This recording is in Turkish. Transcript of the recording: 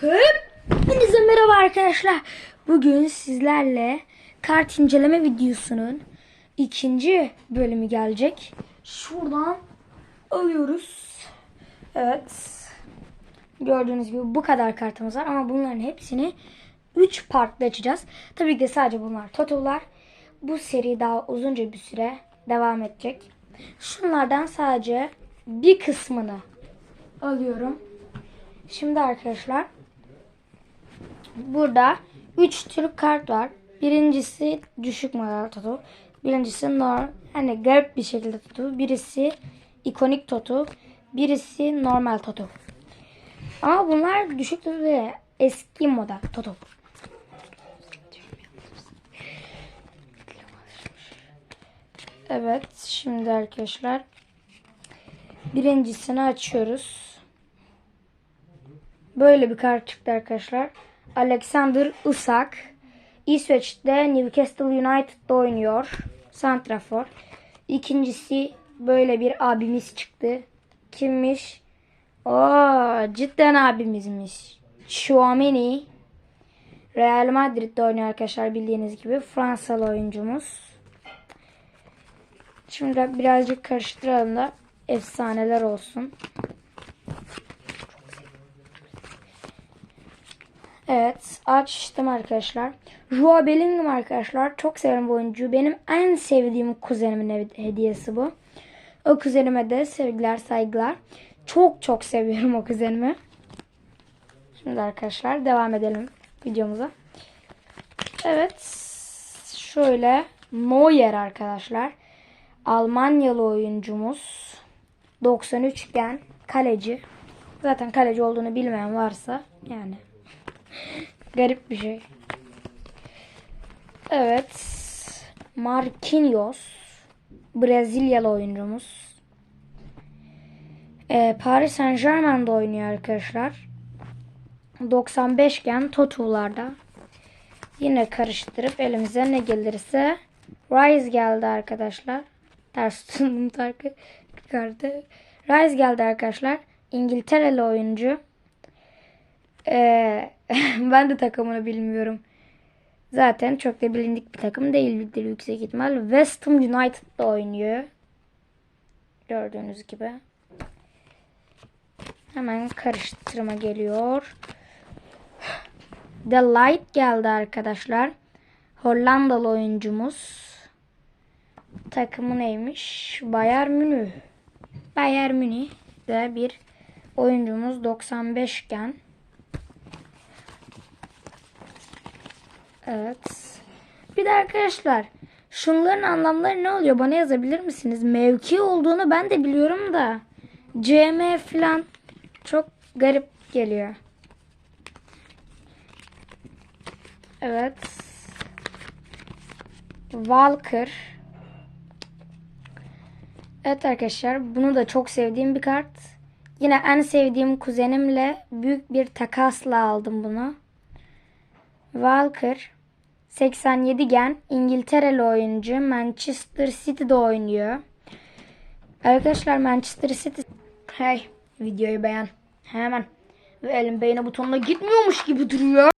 Hepinize merhaba arkadaşlar. Bugün sizlerle kart inceleme videosunun ikinci bölümü gelecek. Şuradan alıyoruz. Evet. Gördüğünüz gibi bu kadar kartımız var ama bunların hepsini 3 partla açacağız. Tabii ki de sadece bunlar totolar. Bu seri daha uzunca bir süre devam edecek. Şunlardan sadece bir kısmını alıyorum. Şimdi arkadaşlar burada 3 tür kart var. Birincisi düşük model totu. Birincisi norm, hani garip bir şekilde totu. Birisi ikonik totu. Birisi normal totu. Ama bunlar düşük totu ve eski model totu. Evet şimdi arkadaşlar birincisini açıyoruz. Böyle bir kart çıktı arkadaşlar. Alexander Isak. İsveç'te Newcastle United'da oynuyor. Santrafor. İkincisi böyle bir abimiz çıktı. Kimmiş? Oo, cidden abimizmiş. Chouameni. Real Madrid'de oynuyor arkadaşlar bildiğiniz gibi. Fransalı oyuncumuz. Şimdi birazcık karıştıralım da efsaneler olsun. Evet açtım arkadaşlar. Joao Bellingham arkadaşlar. Çok severim bu oyuncuyu. Benim en sevdiğim kuzenimin hed- hediyesi bu. O kuzenime de sevgiler saygılar. Çok çok seviyorum o kuzenimi. Şimdi arkadaşlar devam edelim videomuza. Evet. Şöyle Neuer arkadaşlar. Almanyalı oyuncumuz. 93 gen kaleci. Zaten kaleci olduğunu bilmeyen varsa yani Garip bir şey. Evet. Marquinhos. Brezilyalı oyuncumuz. Ee, Paris Saint Germain'de oynuyor arkadaşlar. 95 gen Totu'larda. Yine karıştırıp elimize ne gelirse Rise geldi arkadaşlar. Ters tutundum tarkı kartı. Rise geldi arkadaşlar. İngiltereli oyuncu. Ee, ben de takımını bilmiyorum. Zaten çok da bilindik bir takım değildir yüksek ihtimal. West Ham United'da oynuyor. Gördüğünüz gibi. Hemen karıştırma geliyor. The Light geldi arkadaşlar. Hollandalı oyuncumuz. Takımı neymiş? Bayern Münih. Bayern Münih de bir oyuncumuz 95 iken Evet. Bir de arkadaşlar şunların anlamları ne oluyor bana yazabilir misiniz? Mevki olduğunu ben de biliyorum da CM falan çok garip geliyor. Evet. Walker. Evet arkadaşlar bunu da çok sevdiğim bir kart. Yine en sevdiğim kuzenimle büyük bir takasla aldım bunu. Walker 87 gen İngiltereli oyuncu Manchester City'de oynuyor. Arkadaşlar Manchester City Hey videoyu beğen hemen ve elim beğeni butonuna gitmiyormuş gibi duruyor.